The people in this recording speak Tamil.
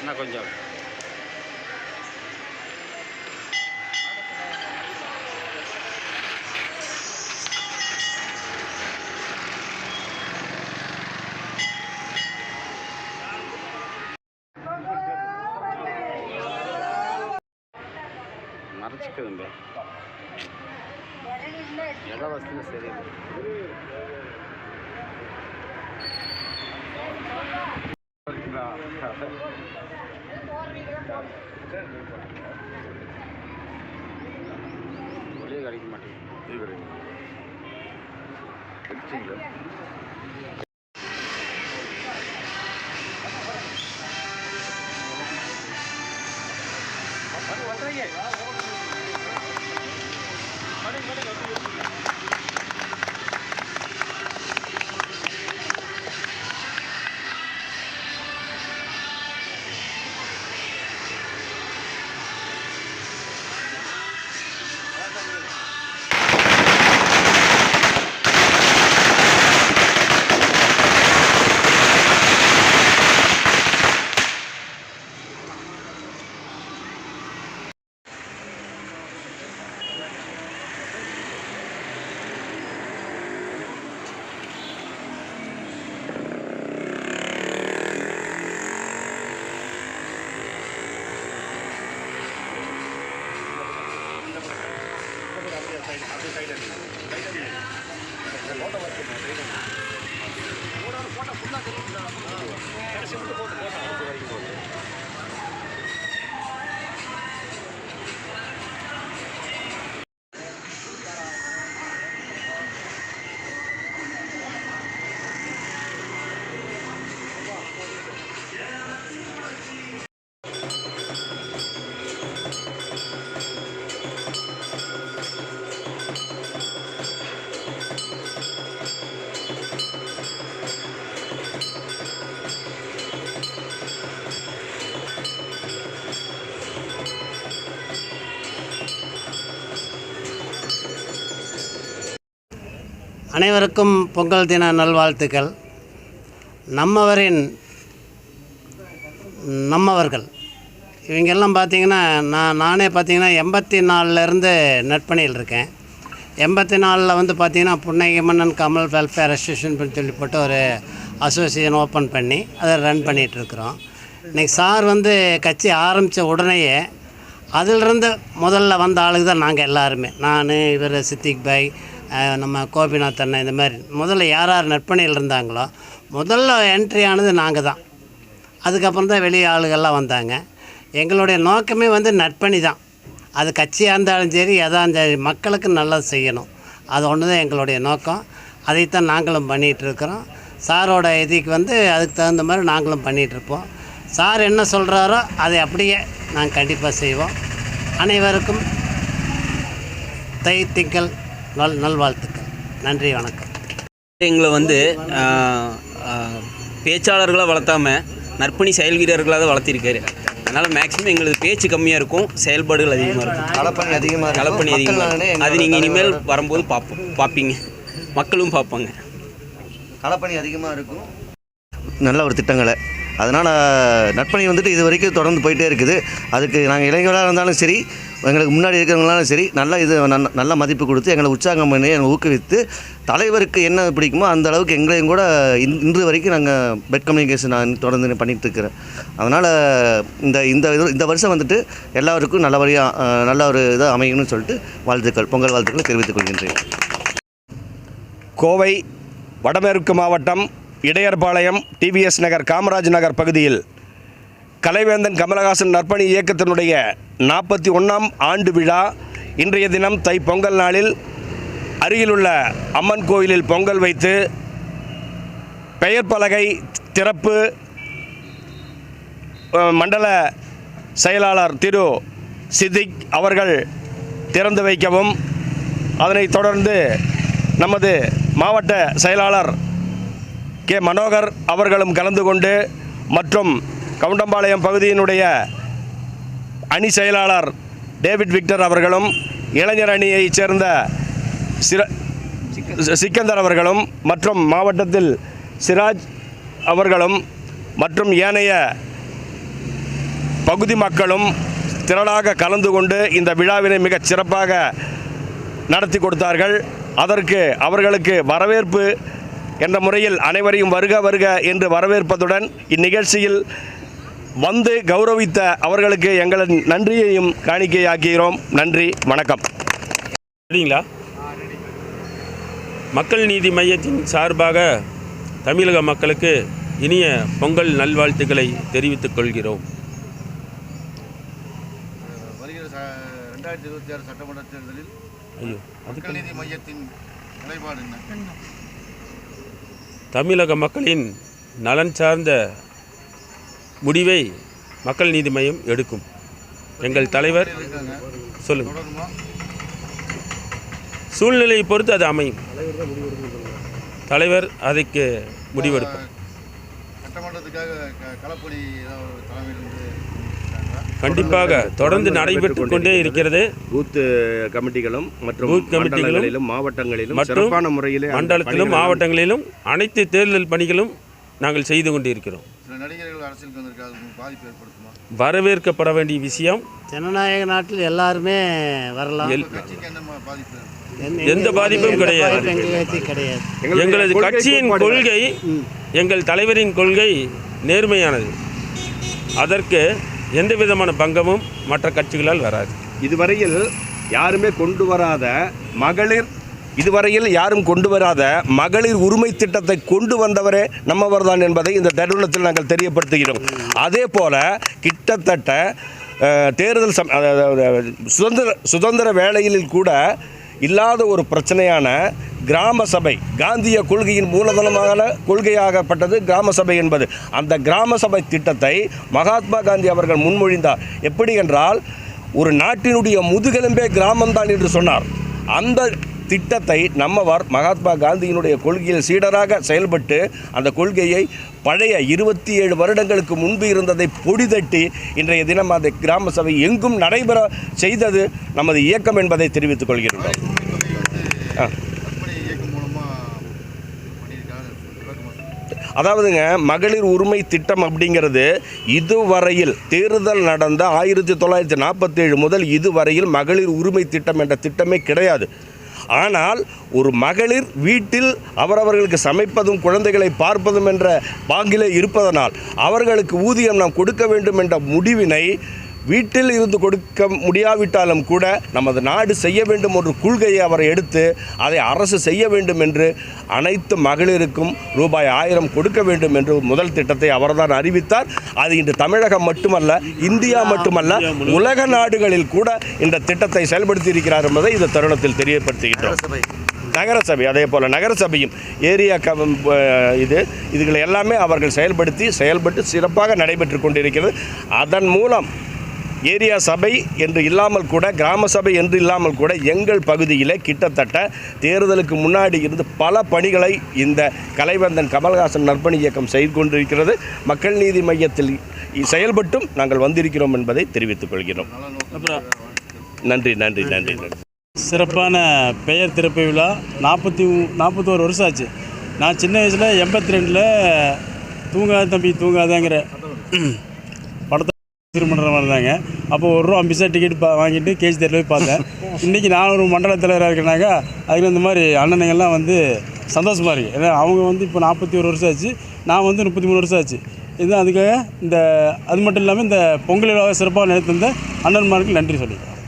கொஞ்சம்? மறைச்சிக்குதுங்க எதை வசதியும் சரி வெளியே கிடைக்க மாட்டேங்குது அனைவருக்கும் பொங்கல் தின நல்வாழ்த்துக்கள். நம்மவரின் நம்மவர்கள். இவங்கெல்லாம் பார்த்திங்கன்னா நான் நானே பார்த்திங்கன்னா எண்பத்தி நாலுலேருந்து நட்பணியில் இருக்கேன். எண்பத்தி நாலில் வந்து பார்த்திங்கன்னா புன்னகை மன்னன் கமல் வெல்ஃபேர் அசோசியேஷன் சொல்லி போட்டு ஒரு அசோசியேஷன் ஓப்பன் பண்ணி அதை ரன் பண்ணிகிட்ருக்குறோம். இன்றைக்கி சார் வந்து கட்சி ஆரம்பித்த உடனேயே அதிலிருந்து முதல்ல வந்த ஆளுங்க தான் நாங்கள் எல்லாருமே. நான் இவர் சித்திக் பாய் நம்ம கோபிநாத் அண்ணன் இந்த மாதிரி. முதல்ல யார் யார் நற்பணியில் இருந்தாங்களோ முதல்ல என்ட்ரி ஆனது நாங்கள் தான். அதுக்கப்புறம் தான் வெளியே ஆளுகள்லாம் வந்தாங்க. எங்களுடைய நோக்கமே வந்து நற்பணி தான். அது கட்சியாக இருந்தாலும் சரி எதாக இருந்தாலும் மக்களுக்கு நல்லது செய்யணும். அது ஒன்று தான் எங்களுடைய நோக்கம். அதைத்தான் நாங்களும் பண்ணிகிட்ருக்குறோம் சாரோட இதுக்கு வந்து அதுக்கு தகுந்த மாதிரி நாங்களும் பண்ணிகிட்ருப்போம் சார் என்ன சொல்கிறாரோ அதை அப்படியே நாங்கள் கண்டிப்பாக செய்வோம். அனைவருக்கும் தை திங்கள் நல் நல்வாழ்த்துக்கள். நன்றி வணக்கம். எங்களை வந்து பேச்சாளர்களாக வளர்த்தாம நற்பணி செயல் வீரர்களாக தான் வளர்த்திருக்காரு. அதனால் மேக்ஸிமம் எங்களுக்கு பேச்சு கம்மியாக இருக்கும் செயல்பாடுகள் அதிகமாக இருக்கும். களப்பணி அதிகமாக களப்பணி அதிகமாக இருக்கும். அது நீங்கள் இனிமேல் வரும்போது பார்ப்போம் பார்ப்பீங்க மக்களும் பார்ப்பாங்க களப்பணி அதிகமாக இருக்கும். நல்ல ஒரு திட்டங்களை. அதனால் நட்பணி வந்துட்டு இது வரைக்கும் தொடர்ந்து போயிட்டே இருக்குது. அதுக்கு நாங்கள் இளைஞர்களாக இருந்தாலும் சரி எங்களுக்கு முன்னாடி இருக்கிறவங்களாலும் சரி நல்ல இது நல்ல- நல்ல மதிப்பு கொடுத்து எங்களை உற்சாகம் பண்ணி எங்களை ஊக்குவித்து தலைவருக்கு என்ன பிடிக்குமோ அந்த அளவுக்கு எங்களையும் கூட இன்- இன்று வரைக்கும் நாங்கள் பெட் கம்யூனிகேஷன் நான் தொடர்ந்து பண்ணிகிட்டு இருக்கிறேன். அதனால் இந்த இந்த இது இந்த வருஷம் வந்துட்டு எல்லாருக்கும் நல்லபடியாக நல்ல ஒரு இதாக அமையணும்னு சொல்லிட்டு வாழ்த்துக்கள் பொங்கல் வாழ்த்துக்களை தெரிவித்துக் கொள்கின்றேன். கோவை வடமேற்கு மாவட்டம் இடையர்பாளையம் டிவிஎஸ் நகர் காமராஜ் நகர் பகுதியில் கலைவேந்தன் கமலஹாசன் நற்பணி இயக்கத்தினுடைய நாற்பத்தி ஒன்றாம் ஆண்டு விழா. இன்றைய தினம் தை பொங்கல் நாளில் அருகிலுள்ள அம்மன் கோயிலில் பொங்கல் வைத்து பெயர் பலகை திறப்பு மண்டல செயலாளர் திரு சித்திக் அவர்கள் திறந்து வைக்கவும். அதனைத் தொடர்ந்து நமது மாவட்ட செயலாளர் கே. மனோகர் அவர்களும் கலந்து கொண்டு மற்றும் கவுண்டம்பாளையம் பகுதியினுடைய அணி செயலாளர் டேவிட் விக்டர் அவர்களும் இளைஞர் அணியைச் சேர்ந்த சிர சிக்கந்தர் அவர்களும் மற்றும் மாவட்டத்தில் சிராஜ் அவர்களும் மற்றும் ஏனைய பகுதி மக்களும் திரளாக கலந்து கொண்டு இந்த விழாவினை மிகச் சிறப்பாக நடத்தி கொடுத்தார்கள். அதற்கு அவர்களுக்கு வரவேற்பு என்ற முறையில் அனைவரையும் வருக வருக என்று வரவேற்பதுடன் இந்நிகழ்ச்சியில் வந்து கௌரவித்த அவர்களுக்கு எங்களது நன்றியையும் காணிக்கையாக்குகிறோம். நன்றி வணக்கம். சரிங்களா மக்கள் நீதி மையத்தின் சார்பாக தமிழக மக்களுக்கு இனிய பொங்கல் நல்வாழ்த்துக்களை தெரிவித்துக் கொள்கிறோம். வருகிற ச ரெண்டாயிரத்தி இருபத்தி ஆறு சட்டமன்ற தேர்தலில் ஐயோ மக்கள் நீதி மையத்தின் நிலைப்பாடு என்ன? தமிழக மக்களின் நலன் சார்ந்த முடிவை மக்கள் நீதி மையம் எடுக்கும். எங்கள் தலைவர் சொல்லுங்கள் சூழ்நிலையை பொறுத்து அது அமையும். தலைவர் அதுக்கு முடிவெடுப்பார்? கண்டிப்பாக தொடர்ந்து நடைபெற்று கொண்டே இருக்கிறது. பூத்து கமிட்டிகளும் மற்றும் பூத் கமிட்டிகளும் மண்டலங்களிலும், மாவட்டங்களிலும் மற்றும் சிறப்பான முறையிலே மண்டலத்திலும் மாவட்டங்களிலும் அனைத்து தேர்தல் பணிகளும் நாங்கள் செய்து கொண்டிருக்கிறோம். அரசியலுக்கு பாதிப்பு ஏற்படுத்துமா? வரவேற்கப்பட வேண்டிய விஷயம் ஜனநாயக நாட்டில் எல்லாருமே வரலாம். எந்த பாதிப்பும் கிடையாது. எங்களது கொள்கை கட்சியின். கொள்கை எங்கள் தலைவரின் கொள்கை நேர்மையானது. அதற்கு எந்த விதமான பங்கமும் மற்ற கட்சிகளால் வராது. இதுவரையில் யாருமே கொண்டு வராத மகளிர் இதுவரையில் யாரும் கொண்டு வராத மகளிர் உரிமை திட்டத்தை கொண்டு வந்தவரே நம்மவர்தான் என்பதை இந்த தருணத்தில் நாங்கள் தெரியப்படுத்துகிறோம். அதே போல கிட்டத்தட்ட தேர்தல் சம் அதாவது, சுதந்திர சுதந்திர வேளையில் கூட இல்லாத ஒரு பிரச்சனையான கிராம சபை காந்திய கொள்கையின் மூலதனமான கொள்கையாகப்பட்டது கிராம சபை என்பது. அந்த கிராம சபை திட்டத்தை மகாத்மா காந்தி அவர்கள் முன்மொழிந்தார். எப்படி என்றால் ஒரு நாட்டினுடைய முதுகெலும்பே கிராமம்தான் என்று சொன்னார். அந்த திட்டத்தை நம்மவர் மகாத்மா காந்தியினுடைய கொள்கையில் சீடராக செயல்பட்டு அந்த கொள்கையை பழைய இருபத்தி ஏழு வருடங்களுக்கு முன்பு இருந்ததை பொடிதட்டி இன்றைய தினம் அந்த கிராம சபை எங்கும் நடைபெற செய்தது நமது இயக்கம் என்பதை தெரிவித்துக் கொள்கிறோம் அதாவதுங்க மகளிர் உரிமை திட்டம் அப்படிங்கிறது இதுவரையில் தேர்தல் நடந்த ஆயிரத்தி தொள்ளாயிரத்தி நாற்பத்தேழு முதல் இதுவரையில் மகளிர் உரிமை திட்டம் என்ற திட்டமே கிடையாது. ஆனால் ஒரு மகளிர் வீட்டில் அவரவர்களுக்கு சமைப்பதும் குழந்தைகளை பார்ப்பதும் என்ற பாங்கிலே இருப்பதனால் அவர்களுக்கு ஊதியம் நாம் கொடுக்க வேண்டும் என்ற முடிவினை வீட்டில் இருந்து கொடுக்க முடியாவிட்டாலும் கூட நமது நாடு செய்ய வேண்டும் ஒரு கொள்கையை அவர் எடுத்து அதை அரசு செய்ய வேண்டும் என்று அனைத்து மகளிருக்கும் ரூபாய் ஆயிரம் கொடுக்க வேண்டும் என்று முதல் திட்டத்தை அவர்தான் அறிவித்தார். அது இன்று தமிழகம் மட்டுமல்ல இந்தியா மட்டுமல்ல உலக நாடுகளில் கூட இந்த திட்டத்தை செயல்படுத்தி இருக்கிறார் என்பதை இந்த தருணத்தில் தெரியப்படுத்துகின்றோம். நகரசபை அதே போல் நகரசபையும் ஏரியா க இது இதுகளை எல்லாமே அவர்கள் செயல்படுத்தி செயல்பட்டு சிறப்பாக நடைபெற்று கொண்டிருக்கிறது. அதன் மூலம் ஏரியா சபை என்று இல்லாமல் கூட கிராம சபை என்று இல்லாமல் கூட எங்கள் பகுதியில் கிட்டத்தட்ட தேர்தலுக்கு முன்னாடி இருந்து பல பணிகளை இந்த கலைவந்தன் கமல்ஹாசன் நற்பணி இயக்கம் செய்து கொண்டிருக்கிறது. மக்கள் நீதி மையத்தில் செயல்பட்டும் நாங்கள் வந்திருக்கிறோம் என்பதை தெரிவித்துக் கொள்கிறோம். நன்றி நன்றி நன்றி நன்றி. சிறப்பான பெயர் திறப்பு விழா. நாற்பத்தி நாற்பத்தோரு வருஷம் ஆச்சு. நான் சின்ன வயசில் எண்பத்தி ரெண்டில் தூங்காத தம்பி தூங்காதங்கிற. படத்தை திருமணம் இருந்தாங்க அப்போ ஒரு ரூபா அம்பிசா டிக்கெட் பா வாங்கிட்டு கேஜி தேரில் போய் பார்த்தேன். இன்றைக்கி நான் ஒரு மண்டல தலைவராக இருக்கேனாங்க அதுக்கு இந்த மாதிரி அண்ணனுங்கள்லாம் வந்து சந்தோஷமாக இருக்குது ஏன்னா அவங்க வந்து இப்போ நாற்பத்தி ஒரு வருஷம் ஆச்சு நான் வந்து முப்பத்தி மூணு வருஷம் ஆச்சு. இது அதுக்காக இந்த அது மட்டும் இல்லாமல் இந்த பொங்கல் விழாவை சிறப்பாக நடத்திருந்த அண்ணன்மாருக்கு நன்றி சொல்லிக்கிறேன்.